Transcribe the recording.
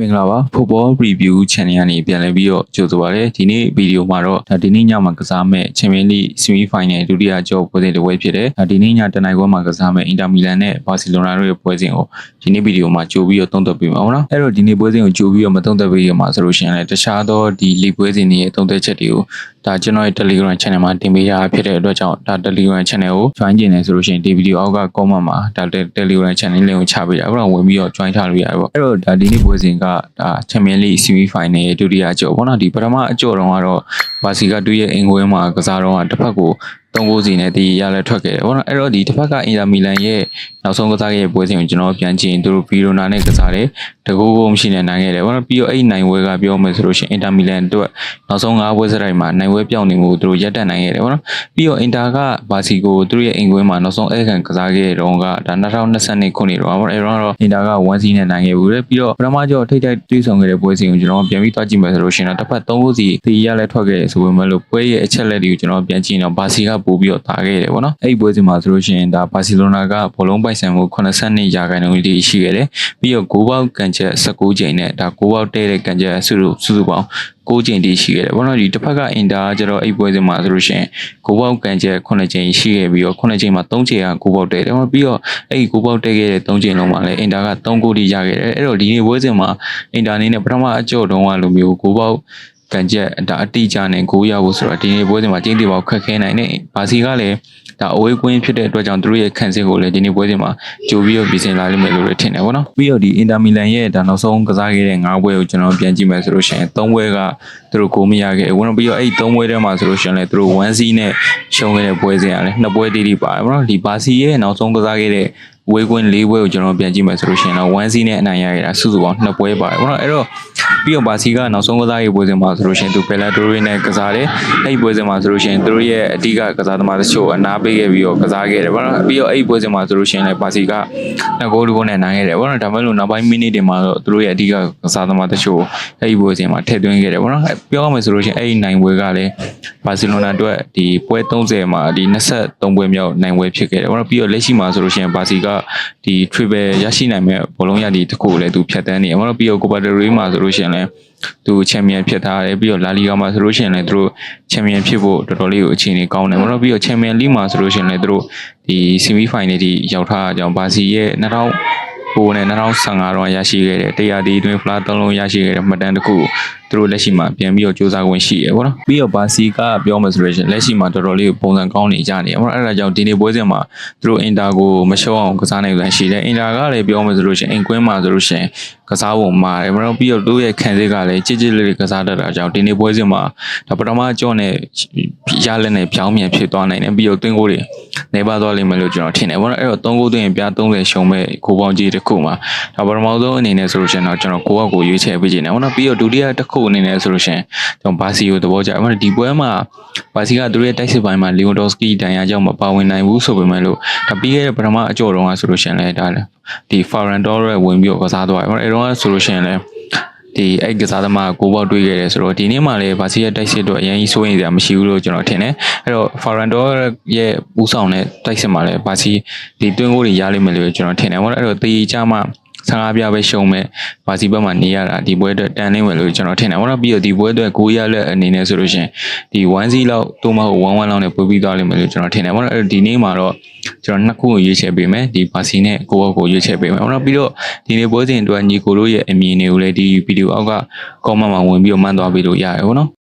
မင်္ဂလာပါ Football Review Channel ကနေပြန်လည်ပြီးတော့ကြိုဆိုပါရစေဒီနေ့ဗီဒီယိုမှာတော့ဒါဒီနေ့ညမှာကစားမဲ့ Champions League Semi Final ဒုတိယကြောပွဲစဉ်တစ်ပွဲဖြစ်တယ်ဒါဒီနေ့ညတနင်္ဂနွေမှာကစားမဲ့ Inter Milan နဲ့ Barcelona တို့ရဲ့ပွဲစဉ်ကိုဒီနေ့ဗီဒီယိုမှာကြိုပြီးတော့သုံးသပ်ပေးမှာပေါ့နော်အဲ့တော့ဒီနေ့ပွဲစဉ်ကိုကြိုပြီးတော့မသုံးသပ်ပေးရမှာဆိုလို့ရှိရင်လည်းတခြားသောဒီ league ပွဲစဉ်တွေရဲ့သုံးသပ်ချက်တွေကို ဒါကျွန်တော်ရဲ့ Telegram Channel မှာတင်ပေးရဖြစ်တဲ့အတွက်ကြောင့်ဒါ Telegram Channel ကို join ကျင်နေဆိုလို့ရှိရင်ဒီဗီဒီယိုအောက်က comment မှာဒါ Telegram Channel link ကိုချပေးတာအဲ့တော့ဝင်ပြီးတော့ join ထားလို့ရတယ်ပေါ့အဲ့တော့ဒါဒီနေ့ပွဲစဉ်ကဒါ Champions League Semi Final ရဲ့ဒုတိယကြောပေါ့နော်ဒီပထမအကြောတော့ကတော့ဘာစီကတူရဲ့အင်ကွင်းမှာကစားတော့တစ်ဖက်ကို သုံးကိုစီနဲ့ဒီရလဲထွက်ခဲ့တယ်ပေါ့နော်အဲ့တော့ဒီတစ်ဖက်က Inter Milan ရဲ့နောက်ဆုံးကစားခဲ့တဲ့ပွဲစဉ်ကိုကျွန်တော်ပြန်ကြည့်ရင်သူတို့ဗီရိုနာနဲ့ကစားတယ်တကူကိုမရှိနဲ့နိုင်ခဲ့တယ်ပေါ့နော်ပြီးတော့အဲ့ဒီနိုင်ပွဲကပြောမယ်ဆိုလို့ရှိရင် Inter Milan အတွက်နောက်ဆုံး၅ပွဲစတိုင်းမှာနိုင်ပွဲပြောင်းနေမှုသူတို့ရပ်တန့်နိုင်ခဲ့တယ်ပေါ့နော်ပြီးတော့ Inter ကဘာစီကိုသူတို့ရဲ့အင်ကွင်းမှာနောက်ဆုံးအဲ့ခံကစားခဲ့တဲ့တော့ကဒါ2022ခုနှစ်တော့ပေါ့အဲ့တော့တော့ Inter က1စီနဲ့နိုင်ခဲ့ဘူးလေပြီးတော့ပထမကြောထိတ်တိုက်တွေးဆောင်ခဲ့တဲ့ပွဲစဉ်ကိုကျွန်တော်ပြန်ပြီးတွားကြည့်မယ်ဆိုလို့ရှိရင်တော့တစ်ဖက်3ခုစီဒီရလဲထွက်ခဲ့တယ်ဆိုပေမဲ့လို့ပွဲရဲ့အချက်လက်တွေကိုကျွန်တော်ပြန်ကြည့်ရင်တော့ဘာစီကပို့ပြီးတော့တာခဲ့တယ်ပေါ့နော်အဲ့ဒီပွဲစဉ်မှာဆိုလို့ရှိရင်ဒါဘာစီလိုနာကဘောလုံးပိုင်ဆိုင်မှု82ရာခိုင်နှုန်းလေးရှိခဲ့တယ်ပြီးတော့ဂိုးပေါက်ကန်ချက်19ချိန်နဲ့ဒါဂိုးပေါက်တဲ့တဲ့ကန်ချက်စုစုစုစုပေါင်း6ချိန်တည်းရှိခဲ့တယ်ဘောနော်ဒီတစ်ဖက်ကအင်တာကကျတော့အဲ့ပွဲစဉ်မှာဆိုလို့ရှိရင်ဂိုးပေါက်ကန်ချက်9ချိန်ရှိခဲ့ပြီးတော့9ချိန်မှာ3ချိန်ကဂိုးပေါက်တဲ့တယ်ဘောပြီးတော့အဲ့ဒီဂိုးပေါက်တဲ့ခဲ့တဲ့3ချိန်လုံးမှာလည်းအင်တာက3ဂိုးထိရခဲ့တယ်အဲ့တော့ဒီနေ့ပွဲစဉ်မှာအင်တာနေနဲ့ပထမအကြော့တုန်းကလိုမျိုးဂိုးပေါက် ကန်ချက်ဒါအတိအကျနဲ့ဂိုးရဖို့ဆိုတော့ဒီနေ့ပွဲစဉ်မှာကျင်းတီပေါက်ခက်ခဲနိုင်နေဘာစီကလည်းဒါအဝေးကွင်းဖြစ်တဲ့အတွက်ကြောင့်သူတို့ရဲ့ခံစစ်ကိုလည်းဒီနေ့ပွဲစဉ်မှာကြိုပြီးတော့ပြင်ဆင်လာလိမ့်မယ်လို့လည်းထင်တယ်ဗောနော်ပြီးတော့ဒီအင်တာမီလန်ရဲ့ဒါနောက်ဆုံးကစားခဲ့တဲ့၅ပွဲကိုကျွန်တော်ပြန်ကြည့်မယ်ဆိုလို့ရှိရင်၃ပွဲကသူတို့ကိုမရခဲ့ဘူးဗောနော်ပြီးတော့အဲ့၃ပွဲထဲမှာဆိုလို့ရှိရင်လည်းသူတို့1 C နဲ့ရှုံးခဲ့တဲ့ပွဲစဉ်ကလည်းနှစ်ပွဲတည်းတည်းပါတယ်ဗောနော်ဒီဘာစီရဲ့နောက်ဆုံးကစားခဲ့တဲ့ ဝေးကွင်း၄ပွဲကိုကျွန်တော်ပြန်ကြည့်မယ်ဆိုလို့ရှိရင်တော့1 C နဲ့အနိုင်ရခဲ့တာစုစုပေါင်းနှစ်ပွဲပါတယ်ဗောနော်အဲ့တော့ပြီးတော့ဘာစီကနောက်ဆုံးကစားရေးပွဲစဉ်မှာဆိုလို့ရှိရင်သူဘယ်လာတိုရီနဲ့ကစားတယ်အဲ့ဒီပွဲစဉ်မှာဆိုလို့ရှိရင်သူတို့ရဲ့အဓိကကစားသမားတချို့အနာပေးခဲ့ပြီးတော့ကစားခဲ့တယ်ဗောနော်ပြီးတော့အဲ့ဒီပွဲစဉ်မှာဆိုလို့ရှိရင်လည်းဘာစီကနှစ်ဂိုးတစ်ဂိုးနဲ့နိုင်ခဲ့တယ်ဗောနော်ဒါပေမဲ့လို့နောက်ပိုင်းမိနစ်တွေမှာတော့သူတို့ရဲ့အဓိကကစားသမားတချို့အဲ့ဒီပွဲစဉ်မှာထည့်သွင်းခဲ့တယ်ဗောနော်အဲ့ပြောရမယ်ဆိုလို့ရှိရင်အဲ့ဒီနိုင်ပွဲကလည်းဘာစီလိုနာအတွက်ဒီပွဲ30မှာဒီ23ပွဲမြောက်နိုင်ပွဲဖြစ်ခဲ့တယ်ဗောနော်ပြီးတော့လက်ရှိမှာဆိုလို့ရှိရင်ဘာစီကဒီ triple ရရှိနိုင်မဲ့ဘောလုံးရည်တစ်ခုကိုလည်းသူဖြတ်တန်းနေတယ်ဗောနော်ပြီးတော့ Copa del Rey မှာဆိုလို့ရှိရင်လည်းသူချန်ပီယံဖြစ်ထားတယ်ပြီးတော့လာလီဂါမှာဆိုလို့ရှိရင်လည်းသူတို့ချန်ပီယံဖြစ်ဖို့တော်တော်လေးကိုအခြေအနေကောင်းတယ်ဗောနော်ပြီးတော့ချန်ပီယံလိမှာဆိုလို့ရှိရင်လည်းသူတို့ဒီဆီမီဖိုင်နယ်ထိရောက်ထားတာကြောင့်ဘာစီရဲ့2000ဟိုနဲ့2015တော့ရရှိခဲ့တယ်တရားဒီတွင်ဖလားသုံးလုံးရရှိခဲ့တဲ့မှတ်တမ်းတစ်ခုကို သူတို့လက်ရှိမှာပြန်ပြီးတော့စူးစမ်းခွင့်ရှိရပေါ့နော်ပြီးတော့ဘာစီကပြောမှဆိုလို့ရှိရင်လက်ရှိမှာတော်တော်လေးပုံစံကောင်းနေကြနေရပေါ့နော်အဲ့ဒါကြောင့်ဒီနေ့ပွဲစဉ်မှာသူတို့အင်တာကိုမရှုံးအောင်ကစားနိုင်စွမ်းရှိတယ်အင်တာကလည်းပြောမှဆိုလို့ရှိရင်အင်ကွင်းမှာဆိုလို့ရှိရင်ကစားပုံမှာတယ်ပေါ့နော်ပြီးတော့သူ့ရဲ့ခံစစ်ကလည်းကြစ်ကြစ်လေးလေးကစားတတ်တာကြောင့်ဒီနေ့ပွဲစဉ်မှာဒါပထမကြော့နဲ့ ရလက်နဲ့ပြောင်းပြန်ဖြစ်သွားနိုင်တယ်ပြီးတော့တွင်းကိုတွေနေပါသွားလိမ့်မယ်လို့ကျွန်တော်ထင်တယ်ပေါ့နော်အဲ့တော့3ဂိုးသွင်းရင်ပြ30ရှုံးမဲ့ကိုပေါင်းကြီးတစ်ခုမှာဒါပထမဆုံးအနေနဲ့ဆိုလို့ရှိရင်တော့ကျွန်တော်ကိုယ့်အကိုရွေးချယ်ပေးခြင်းတယ်ပေါ့နော်ပြီးတော့ဒုတိယတစ်ခုအနေနဲ့ဆိုလို့ရှိရင်ကျွန်တော်ဘာစီကိုသဘောကျတယ်ပေါ့နော်ဒီပွဲမှာဘာစီကသူတို့ရဲ့တိုက်စစ်ပိုင်းမှာလီယိုဒိုစကီတန်ရာကြောင့်မပါဝင်နိုင်ဘူးဆိုပေမဲ့လို့ဒါပြီးခဲ့တဲ့ပထမအကြော့တုန်းကဆိုလို့ရှိရင်လည်းဒါဒီ Farandor ရဲ့ဝင်ပြီးတော့ကစားသွားတယ်ပေါ့နော်အဲ့တော့ဆိုလို့ရှိရင်လည်း ဒီအဲ့ကစားသမားကိုပေါက်တွေးခဲ့တယ်ဆိုတော့ဒီနေ့မှလည်းဘာစီရဲ့တိုက်စစ်တော့အရင်ကြီးစိုးရင်စရာမရှိဘူးလို့ကျွန်တော်ထင်တယ်အဲ့တော့ Farandor ရဲ့ဦးဆောင်တဲ့တိုက်စစ်မှာလည်းဘာစီဒီတွင်းကိုတွေရလိမ့်မယ်လို့ကျွန်တော်ထင်တယ်ပေါ့နော်အဲ့တော့တေးကြမှာ 15ပြပဲရှုံးမဲ့ဘာစီဘက်မှာနေရတာဒီပွဲအတွက်တန်နေဝင်လို့ကျွန်တော်ထင်တယ်ဘောနော်ပြီးတော့ဒီပွဲအတွက်9ရလက်အနေနဲ့ဆိုလို့ရှိရင်ဒီ1 0လောက်တိုးမဟုတ်1 1လောက်နဲ့ပို့ပြီးသွားလိမ့်မယ်လို့ကျွန်တော်ထင်တယ်ဘောနော်အဲ့ဒီနေ့မှာတော့ကျွန်တော်နှစ်ခုကိုရွေးချယ်ပေးမယ်ဒီဘာစီနဲ့ကိုယ့်ကိုရွေးချယ်ပေးမယ်ဘောနော်ပြီးတော့ဒီနေ့ပွဲစဉ်အတွက်ညီကိုတို့ရဲ့အမြင်တွေကိုလည်းဒီဗီဒီယိုအောက်က comment မှာဝင်ပြီးတော့မှန်းသွားပေးလို့ရတယ်ဘောနော်